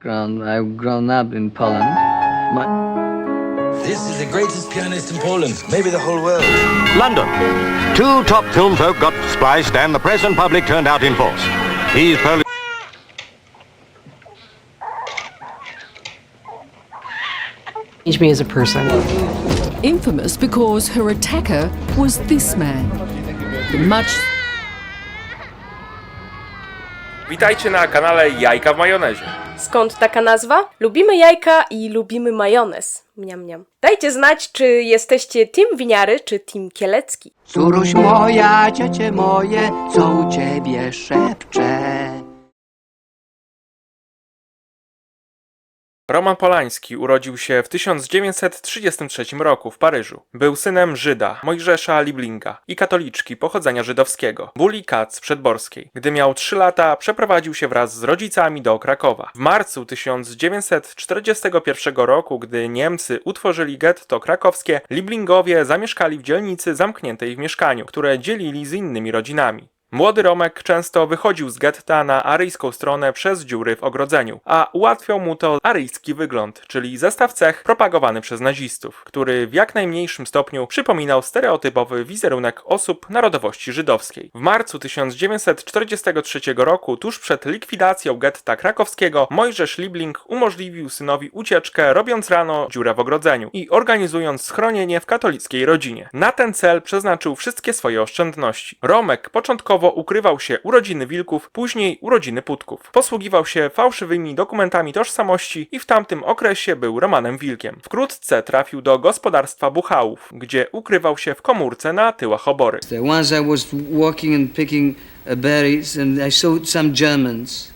Grown, I've grown up in Poland. My, This is the greatest pianist in Poland, maybe the whole world. London. Two top film folk got spliced and the press and public turned out in force. He's Polish. Changed me as a person. infamous because her attacker was this man. The much Witajcie na kanale Jajka w Majonezie. Skąd taka nazwa? Lubimy jajka i lubimy majonez. Mniam, mniam. Dajcie znać, czy jesteście team winiary, czy team kielecki. Córuś moja, dziecię moje, co u ciebie szepcze? Roman Polański urodził się w 1933 roku w Paryżu. Był synem Żyda, Mojżesza Liblinga i katoliczki pochodzenia żydowskiego, Buli Katz Przedborskiej. Gdy miał 3 lata, przeprowadził się wraz z rodzicami do Krakowa. W marcu 1941 roku, gdy Niemcy utworzyli getto krakowskie, Liblingowie zamieszkali w dzielnicy zamkniętej w mieszkaniu, które dzielili z innymi rodzinami. Młody Romek często wychodził z getta na aryjską stronę przez dziury w ogrodzeniu, a ułatwiał mu to aryjski wygląd, czyli zestaw cech propagowany przez nazistów, który w jak najmniejszym stopniu przypominał stereotypowy wizerunek osób narodowości żydowskiej. W marcu 1943 roku, tuż przed likwidacją getta krakowskiego, Mojżesz Liebling umożliwił synowi ucieczkę, robiąc rano dziurę w ogrodzeniu i organizując schronienie w katolickiej rodzinie. Na ten cel przeznaczył wszystkie swoje oszczędności. Romek początkowo ukrywał się urodziny wilków, później urodziny putków. Posługiwał się fałszywymi dokumentami tożsamości i w tamtym okresie był Romanem Wilkiem. Wkrótce trafił do gospodarstwa Buchałów, gdzie ukrywał się w komórce na tyłach obory. once I was walking and picking uh, berries, and I saw some Germans,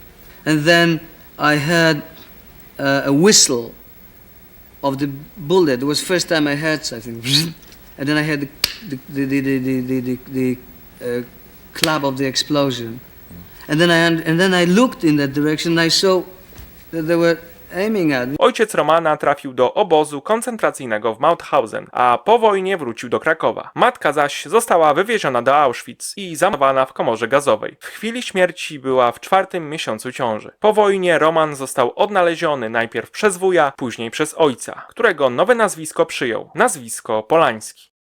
and then I heard uh, a whistle of the bullet. It was first time I heard something, and then I heard the the the the the, the, the, the uh, clap of the explosion, and then I and then I looked in that direction. and I saw that they were. Ojciec Romana trafił do obozu koncentracyjnego w Mauthausen, a po wojnie wrócił do Krakowa. Matka zaś została wywieziona do Auschwitz i zamordowana w komorze gazowej. W chwili śmierci była w czwartym miesiącu ciąży. Po wojnie Roman został odnaleziony najpierw przez wuja, później przez ojca, którego nowe nazwisko przyjął. Nazwisko Polański.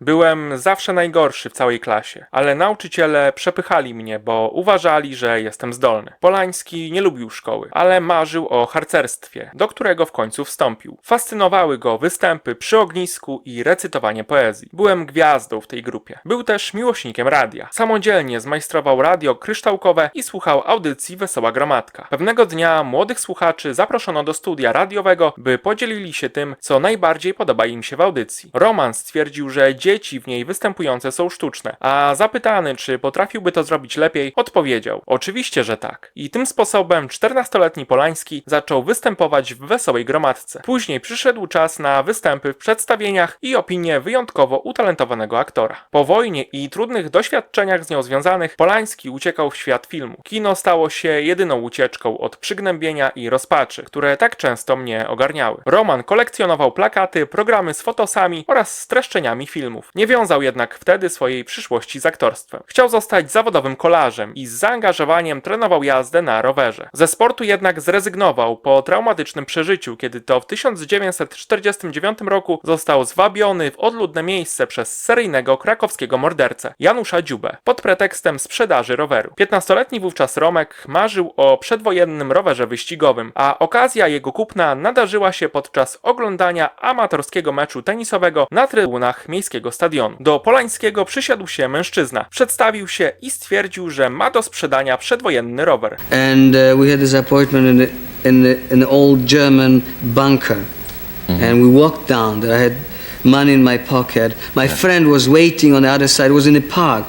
Byłem zawsze najgorszy w całej klasie, ale nauczyciele przepychali mnie, bo uważali, że jestem zdolny. Polański nie lubił szkoły, ale marzył o harcerstwie, do którego w końcu wstąpił. Fascynowały go występy przy ognisku i recytowanie poezji. Byłem gwiazdą w tej grupie. Był też miłośnikiem radia. Samodzielnie zmajstrował radio kryształkowe i słuchał audycji Wesoła Gromadka. Pewnego dnia młodych słuchaczy zaproszono do studia radiowego, by podzielili się tym, co najbardziej podoba im się w audycji. Roman stwierdził, że dzieci w niej występujące są sztuczne, a zapytany, czy potrafiłby to zrobić lepiej, odpowiedział: Oczywiście, że tak. I tym sposobem 14-letni Polański zaczął występować w wesołej gromadce. Później przyszedł czas na występy w przedstawieniach i opinie wyjątkowo utalentowanego aktora. Po wojnie i trudnych doświadczeniach z nią związanych, Polański uciekał w świat filmu. Kino stało się jedyną ucieczką od przygnębienia i rozpaczy, które tak często mnie ogarniały. Roman kolekcjonował plakaty, programy z fotosami oraz streszczeniami filmów. Nie wiązał jednak wtedy swojej przyszłości z aktorstwem. Chciał zostać zawodowym kolarzem i z zaangażowaniem trenował jazdę na rowerze. Ze sportu jednak zrezygnował po traumatycznym przeżyciu, kiedy to w 1949 roku został zwabiony w odludne miejsce przez seryjnego krakowskiego mordercę Janusza Dziubę pod pretekstem sprzedaży roweru. 15-letni wówczas Romek marzył o przedwojennym rowerze wyścigowym, a okazja jego kupna nadarzyła się podczas oglądania amatorskiego meczu tenisowego na trybunach miejskiego stadionu. Do Polańskiego przysiadł się mężczyzna, przedstawił się i stwierdził, że ma do sprzedania przedwojenny rower. and uh, we had this appointment in the, in the, in the old German bunker, and we walked down there. I had money in my pocket. My friend was waiting on the other side. It was in a park.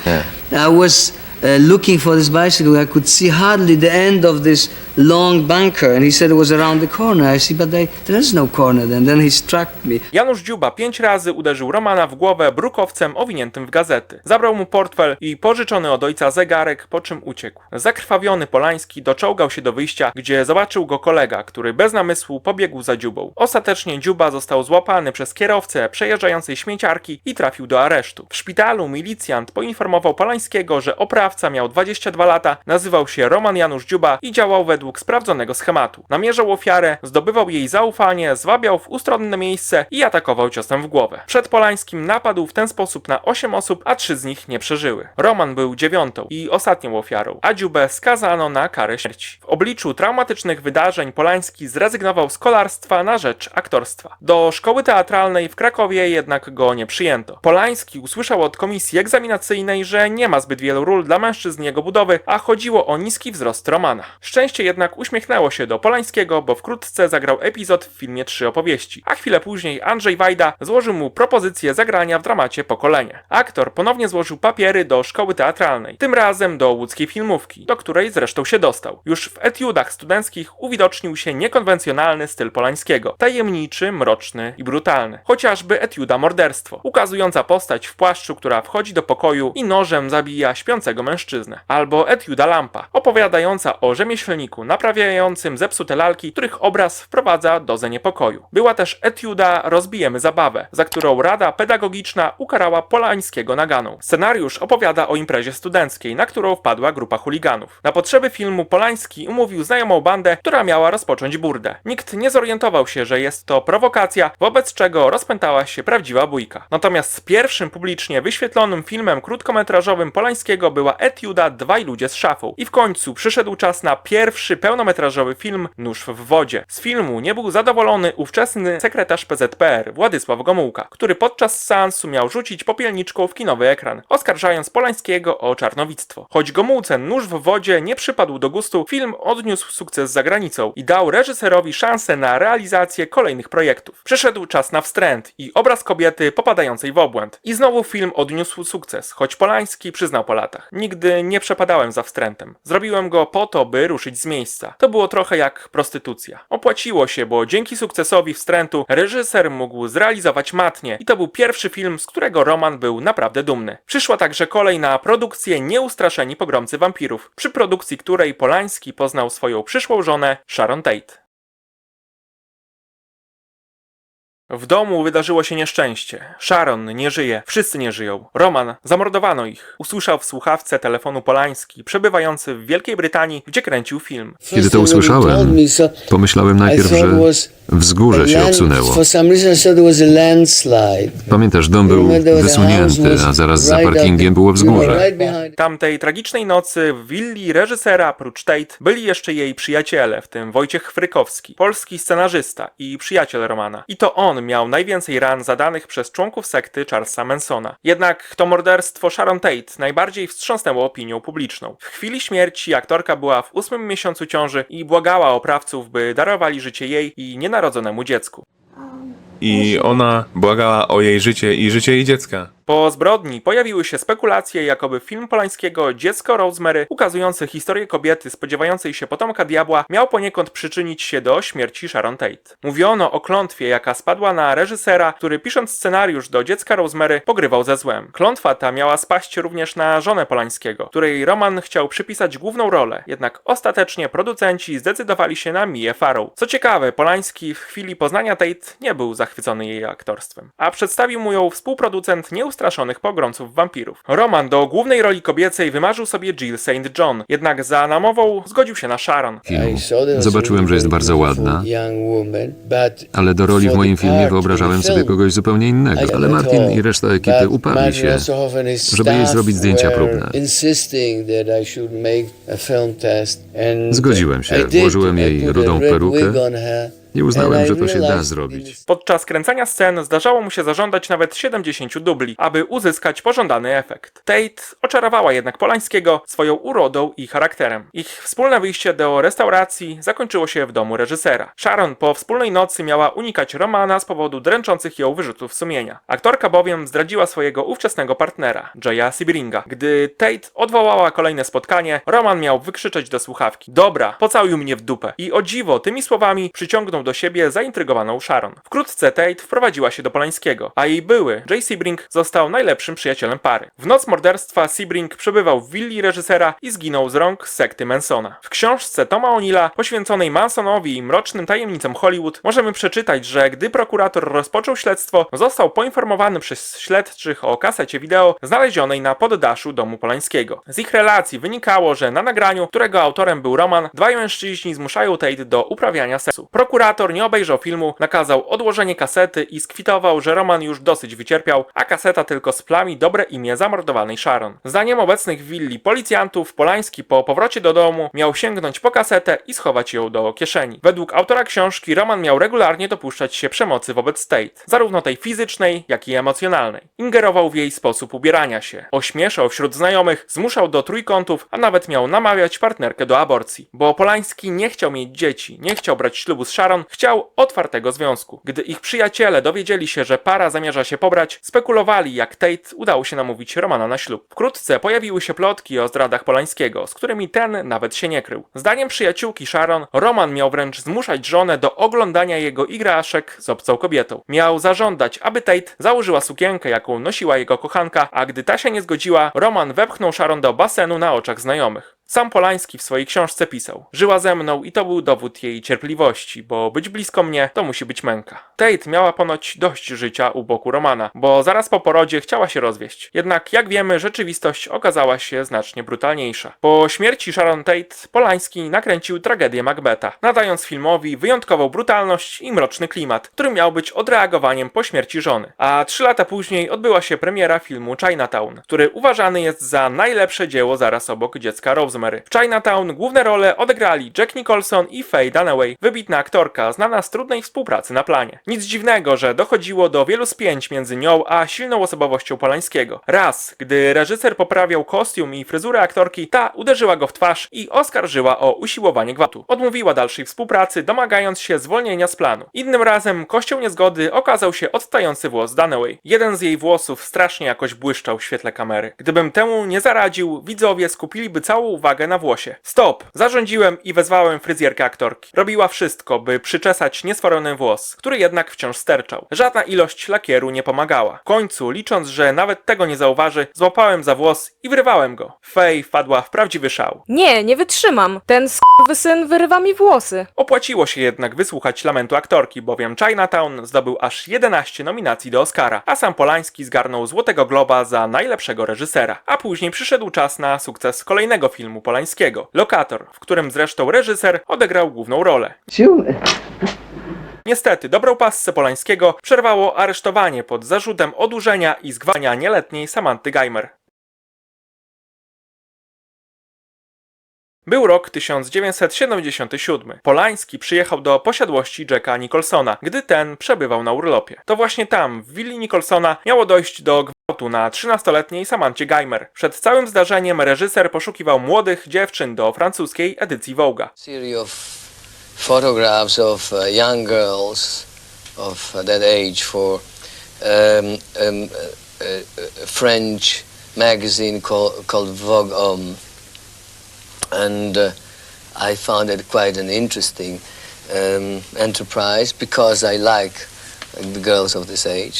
I was uh, looking for this bicycle. I could see hardly the end of this long bunker, and he said it was around the corner. I said, but they, there is no corner then. Then he struck me. Janusz Dziuba pięć razy uderzył Romana w głowę brukowcem owiniętym w gazety. Zabrał mu portfel i pożyczony od ojca zegarek, po czym uciekł. Zakrwawiony Polański doczołgał się do wyjścia, gdzie zobaczył go kolega, który bez namysłu pobiegł za Dziubą. Ostatecznie Dziuba został złapany przez kierowcę przejeżdżającej śmieciarki i trafił do aresztu. W szpitalu milicjant poinformował Polańskiego, że oprawca miał 22 lata, nazywał się Roman Janusz Dziuba i działał według sprawdzonego schematu. Namierzał ofiarę, zdobywał jej zaufanie, zwabiał w ustronne miejsce i atakował ciosem w głowę. Przed Polańskim napadł w ten sposób na 8 osób, a 3 z nich nie przeżyły. Roman był dziewiątą i ostatnią ofiarą, a Dziubę skazano na karę śmierci. W obliczu traumatycznych wydarzeń Polański zrezygnował z kolarstwa na rzecz aktorstwa. Do szkoły teatralnej w Krakowie jednak go nie przyjęto. Polański usłyszał od komisji egzaminacyjnej, że nie ma zbyt wielu ról dla mężczyzn jego budowy, a chodziło o niski wzrost Romana. Szczęście jednak uśmiechnęło się do Polańskiego, bo wkrótce zagrał epizod w filmie Trzy opowieści, a chwilę później Andrzej Wajda złożył mu propozycję zagrania w dramacie Pokolenie. Aktor ponownie złożył papiery do szkoły teatralnej, tym razem do łódzkiej filmówki, do której zresztą się dostał. Już w etiudach studenckich uwidocznił się niekonwencjonalny styl Polańskiego, tajemniczy, mroczny i brutalny. Chociażby etiuda Morderstwo, ukazująca postać w płaszczu, która wchodzi do pokoju i nożem zabija śpiącego mężczyznę. Albo etiuda Lampa, opowiadająca o rzemieślniku naprawiającym zepsute lalki, których obraz wprowadza dozę niepokoju. Była też etiuda Rozbijemy zabawę, za którą Rada Pedagogiczna ukarała Polańskiego naganą. Scenariusz opowiada o imprezie studenckiej, na którą wpadła grupa chuliganów. Na potrzeby filmu Polański umówił znajomą bandę, która miała rozpocząć burdę. Nikt nie zorientował się, że jest to prowokacja, wobec czego rozpętała się prawdziwa bójka. Natomiast pierwszym publicznie wyświetlonym filmem krótkometrażowym Polańskiego była etiuda Dwaj ludzie z szafą. I w końcu przyszedł czas na pierwszy pełnometrażowy film Nóż w wodzie. Z filmu nie był zadowolony ówczesny sekretarz PZPR Władysław Gomułka, który podczas seansu miał rzucić popielniczką w kinowy ekran, oskarżając Polańskiego o czarnowictwo. Choć Gomułce Nóż w wodzie nie przypadł do gustu, film odniósł sukces za granicą i dał reżyserowi szansę na realizację kolejnych projektów. Przyszedł czas na wstręt i obraz kobiety popadającej w obłęd. I znowu film odniósł sukces, choć Polański przyznał po latach. Nigdy nie przepadałem za wstrętem. Zrobiłem go po to, by ruszyć z miejsca. To było trochę jak prostytucja. Opłaciło się, bo dzięki sukcesowi wstrętu reżyser mógł zrealizować matnie i to był pierwszy film, z którego Roman był naprawdę dumny. Przyszła także kolej na produkcję Nieustraszeni pogromcy wampirów, przy produkcji której Polański poznał swoją przyszłą żonę Sharon Tate. W domu wydarzyło się nieszczęście. Sharon nie żyje, wszyscy nie żyją. Roman, zamordowano ich. Usłyszał w słuchawce telefonu Polański, przebywający w Wielkiej Brytanii, gdzie kręcił film. Kiedy to usłyszałem, pomyślałem najpierw, że wzgórze się obsunęło. Pamiętasz, dom był wysunięty, a zaraz za parkingiem było wzgórze. Tamtej tragicznej nocy w willi reżysera prócz Tate byli jeszcze jej przyjaciele, w tym Wojciech Frykowski, polski scenarzysta i przyjaciel Romana. I to on miał najwięcej ran zadanych przez członków sekty Charlesa Mansona. Jednak to morderstwo Sharon Tate najbardziej wstrząsnęło opinią publiczną. W chwili śmierci aktorka była w ósmym miesiącu ciąży i błagała oprawców, by darowali życie jej i nienarodzonemu dziecku. I ona błagała o jej życie i życie jej dziecka. Po zbrodni pojawiły się spekulacje, jakoby film Polańskiego Dziecko Rosemary, ukazujący historię kobiety spodziewającej się potomka diabła, miał poniekąd przyczynić się do śmierci Sharon Tate. Mówiono o klątwie, jaka spadła na reżysera, który pisząc scenariusz do Dziecka Rosemary pogrywał ze złem. Klątwa ta miała spaść również na żonę Polańskiego, której Roman chciał przypisać główną rolę, jednak ostatecznie producenci zdecydowali się na Mię Farrow. Co ciekawe, Polański w chwili poznania Tate nie był zachwycony jej aktorstwem, a przedstawił mu ją współproducent nieustraszonych pogromców wampirów. Roman do głównej roli kobiecej wymarzył sobie Jill St. John, jednak za namową zgodził się na Sharon. Filmu. Zobaczyłem, że jest bardzo ładna, ale do roli w moim filmie wyobrażałem sobie kogoś zupełnie innego. Ale Martin i reszta ekipy uparli się, żeby jej zrobić zdjęcia próbne. Zgodziłem się, włożyłem jej rudą perukę Nie uznałem, że to się da zrobić. Podczas kręcenia scen zdarzało mu się zażądać nawet 70 dubli, aby uzyskać pożądany efekt. Tate oczarowała jednak Polańskiego swoją urodą i charakterem. Ich wspólne wyjście do restauracji zakończyło się w domu reżysera. Sharon po wspólnej nocy miała unikać Romana z powodu dręczących ją wyrzutów sumienia. Aktorka bowiem zdradziła swojego ówczesnego partnera, Jaya Sebringa. Gdy Tate odwołała kolejne spotkanie, Roman miał wykrzyczeć do słuchawki: Dobra, pocałuj mnie w dupę. I o dziwo, tymi słowami przyciągnął do siebie zaintrygowaną Sharon. Wkrótce Tate wprowadziła się do Polańskiego, a jej były, Jay Sebring, został najlepszym przyjacielem pary. W noc morderstwa Sebring przebywał w willi reżysera i zginął z rąk sekty Mansona. W książce Toma O'Neilla poświęconej Mansonowi i mrocznym tajemnicom Hollywood możemy przeczytać, że gdy prokurator rozpoczął śledztwo, został poinformowany przez śledczych o kasecie wideo znalezionej na poddaszu domu Polańskiego. Z ich relacji wynikało, że na nagraniu, którego autorem był Roman, dwaj mężczyźni zmuszają Tate do uprawiania seksu. Prokurator nie obejrzał filmu, nakazał odłożenie kasety i skwitował, że Roman już dosyć wycierpiał, a kaseta tylko splami dobre imię zamordowanej Sharon. Zdaniem obecnych w willi policjantów, Polański po powrocie do domu miał sięgnąć po kasetę i schować ją do kieszeni. Według autora książki Roman miał regularnie dopuszczać się przemocy wobec Tate, zarówno tej fizycznej, jak i emocjonalnej. Ingerował w jej sposób ubierania się, ośmieszał wśród znajomych, zmuszał do trójkątów, a nawet miał namawiać partnerkę do aborcji. Bo Polański nie chciał mieć dzieci, nie chciał brać ślubu z Sharon, chciał otwartego związku. Gdy ich przyjaciele dowiedzieli się, że para zamierza się pobrać, spekulowali jak Tate udało się namówić Romana na ślub. Wkrótce pojawiły się plotki o zdradach Polańskiego, z którymi ten nawet się nie krył. Zdaniem przyjaciółki Sharon, Roman miał wręcz zmuszać żonę do oglądania jego igraszek z obcą kobietą. Miał zażądać, aby Tate założyła sukienkę, jaką nosiła jego kochanka, a gdy ta się nie zgodziła, Roman wepchnął Sharon do basenu na oczach znajomych. Sam Polański w swojej książce pisał: Żyła ze mną i to był dowód jej cierpliwości, bo być blisko mnie to musi być męka. Tate miała ponoć dość życia u boku Romana, bo zaraz po porodzie chciała się rozwieść. Jednak jak wiemy, rzeczywistość okazała się znacznie brutalniejsza. Po śmierci Sharon Tate Polański nakręcił tragedię Macbeta, nadając filmowi wyjątkową brutalność i mroczny klimat, który miał być odreagowaniem po śmierci żony. A trzy lata później odbyła się premiera filmu Chinatown, który uważany jest za najlepsze dzieło zaraz obok dziecka W Chinatown główne role odegrali Jack Nicholson i Faye Dunaway, wybitna aktorka znana z trudnej współpracy na planie. Nic dziwnego, że dochodziło do wielu spięć między nią a silną osobowością Polańskiego. Raz, gdy reżyser poprawiał kostium i fryzurę aktorki, ta uderzyła go w twarz i oskarżyła o usiłowanie gwałtu. Odmówiła dalszej współpracy, domagając się zwolnienia z planu. Innym razem kością niezgody okazał się odstający włos Dunaway. Jeden z jej włosów strasznie jakoś błyszczał w świetle kamery. Gdybym temu nie zaradził, widzowie skupiliby całą uwagę na włosie. Stop! Zarządziłem i wezwałem fryzjerkę aktorki. Robiła wszystko, by przyczesać niesforony włos, który jednak wciąż sterczał. Żadna ilość lakieru nie pomagała. W końcu, licząc, że nawet tego nie zauważy, złapałem za włos i wyrywałem go. Fej wpadła w prawdziwy szał. Nie, nie wytrzymam. Ten syn wyrywa mi włosy. Opłaciło się jednak wysłuchać lamentu aktorki, bowiem Chinatown zdobył aż 11 nominacji do Oscara, a sam Polański zgarnął Złotego Globa za najlepszego reżysera. A później przyszedł czas na sukces kolejnego filmu Polańskiego, Lokator, w którym zresztą reżyser odegrał główną rolę. Niestety, dobrą pasce Polańskiego przerwało aresztowanie pod zarzutem odurzenia i zgwałcenia nieletniej Samanty Geimer. Był rok 1977. Polański przyjechał do posiadłości Jacka Nicholsona, gdy ten przebywał na urlopie. To właśnie tam, w willi Nicholsona, miało dojść do gwałtu na 13-letniej Samancie Geimer. Przed całym zdarzeniem reżyser poszukiwał młodych dziewczyn do francuskiej edycji Vogue'a. series of photographs of uh, young girls of uh, that age for um, um, a, a French magazine called, called Vogue Homme. And uh, I found it quite an interesting um, enterprise because I like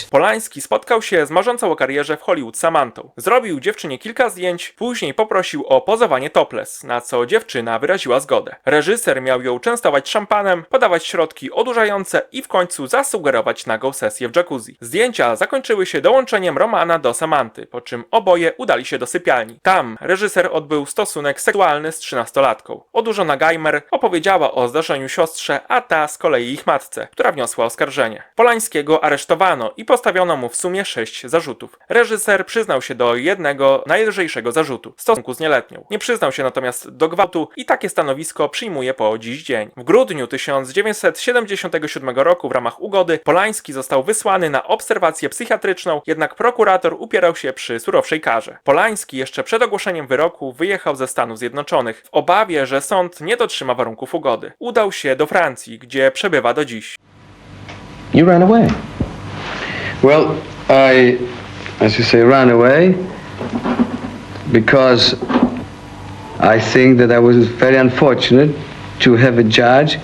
Polański spotkał się z marzącą o karierze w Hollywood Samantą. Zrobił dziewczynie kilka zdjęć, później poprosił o pozowanie topless, na co dziewczyna wyraziła zgodę. Reżyser miał ją częstować szampanem, podawać środki odurzające i w końcu zasugerować nagą sesję w jacuzzi. Zdjęcia zakończyły się dołączeniem Romana do Samanty, po czym oboje udali się do sypialni. Tam reżyser odbył stosunek seksualny z trzynastolatką. Odurzona Geimer opowiedziała o zdarzeniu siostrze, a ta z kolei ich matce, która wniosła oskarżenie. Polański Polańskiego aresztowano i postawiono mu w sumie sześć zarzutów. Reżyser przyznał się do jednego najlżejszego zarzutu stosunku z nieletnią. Nie przyznał się natomiast do gwałtu i takie stanowisko przyjmuje po dziś dzień. W grudniu 1977 roku w ramach ugody Polański został wysłany na obserwację psychiatryczną, jednak prokurator upierał się przy surowszej karze. Polański jeszcze przed ogłoszeniem wyroku wyjechał ze Stanów Zjednoczonych w obawie, że sąd nie dotrzyma warunków ugody. Udał się do Francji, gdzie przebywa do dziś. You ran away. Well, I, as you say, ran away because I think that I was very unfortunate to have a judge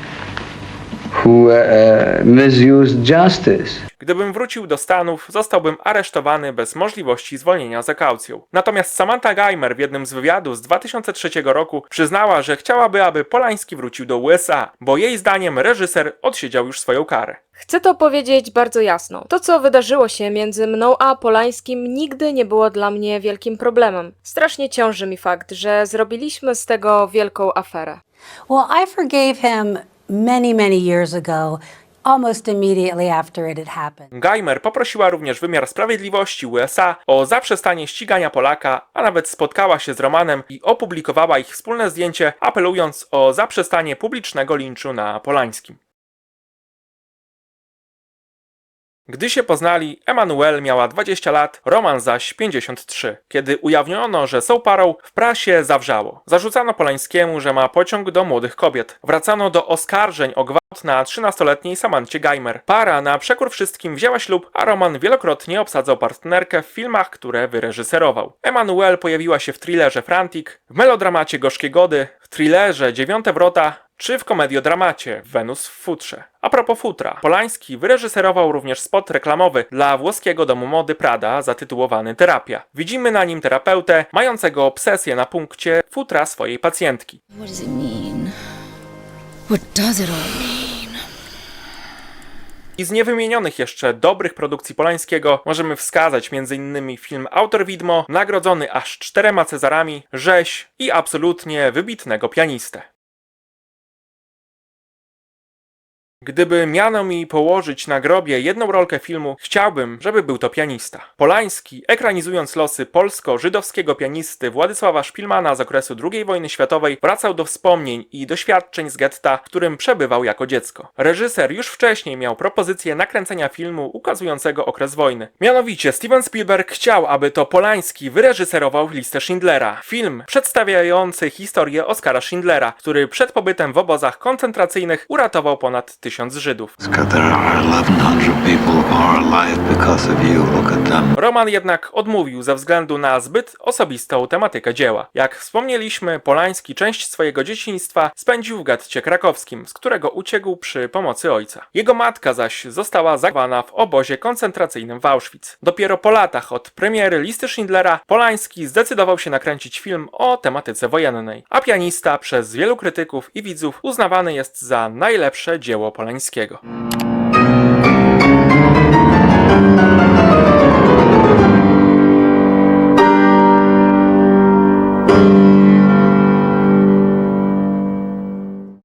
who uh, uh, misused justice. Gdybym wrócił do Stanów, zostałbym aresztowany bez możliwości zwolnienia za kaucją. Natomiast Samantha Geimer w jednym z wywiadów z 2003 roku przyznała, że chciałaby, aby Polański wrócił do USA, bo jej zdaniem reżyser odsiedział już swoją karę. Chcę to powiedzieć bardzo jasno. To, co wydarzyło się między mną a Polańskim, nigdy nie było dla mnie wielkim problemem. Strasznie ciąży mi fakt, że zrobiliśmy z tego wielką aferę. Well, I forgave him many, many years ago, almost immediately after it had happened. Geimer poprosiła również wymiar sprawiedliwości USA o zaprzestanie ścigania Polaka, a nawet spotkała się z Romanem i opublikowała ich wspólne zdjęcie, apelując o zaprzestanie publicznego linczu na Polańskim. Gdy się poznali, Emanuel miała 20 lat, Roman zaś 53. Kiedy ujawniono, że są parą, w prasie zawrzało. Zarzucano Polańskiemu, że ma pociąg do młodych kobiet. Wracano do oskarżeń o gwałt na 13-letniej Samancie Geimer. Para na przekór wszystkim wzięła ślub, a Roman wielokrotnie obsadzał partnerkę w filmach, które wyreżyserował. Emanuel pojawiła się w thrillerze Frantic, w melodramacie Gorzkie Gody, w thrillerze Dziewiąte Wrota, czy w komediodramacie Wenus w futrze. A propos futra, Polański wyreżyserował również spot reklamowy dla włoskiego domu mody Prada zatytułowany Terapia. Widzimy na nim terapeutę mającego obsesję na punkcie futra swojej pacjentki. What does it mean? What does it all mean? I z niewymienionych jeszcze dobrych produkcji Polańskiego możemy wskazać m.in. film Autor Widmo, nagrodzony aż czterema Cezarami, Rzeź i absolutnie wybitnego pianistę. Gdyby miano mi położyć na grobie jedną rolkę filmu, chciałbym, żeby był to pianista. Polański, ekranizując losy polsko-żydowskiego pianisty Władysława Szpilmana z okresu II wojny światowej, wracał do wspomnień i doświadczeń z getta, w którym przebywał jako dziecko. Reżyser już wcześniej miał propozycję nakręcenia filmu ukazującego okres wojny. Mianowicie Steven Spielberg chciał, aby to Polański wyreżyserował listę Schindlera. Film przedstawiający historię Oskara Schindlera, który przed pobytem w obozach koncentracyjnych uratował ponad tysiąc Żydów. Roman jednak odmówił ze względu na zbyt osobistą tematykę dzieła. Jak wspomnieliśmy, Polański część swojego dzieciństwa spędził w getcie krakowskim, z którego uciekł przy pomocy ojca. Jego matka zaś została zachowana w obozie koncentracyjnym w Auschwitz. Dopiero po latach od premiery listy Schindlera Polański zdecydował się nakręcić film o tematyce wojennej, a pianista przez wielu krytyków i widzów uznawany jest za najlepsze dzieło Polańskiego szaleńskiego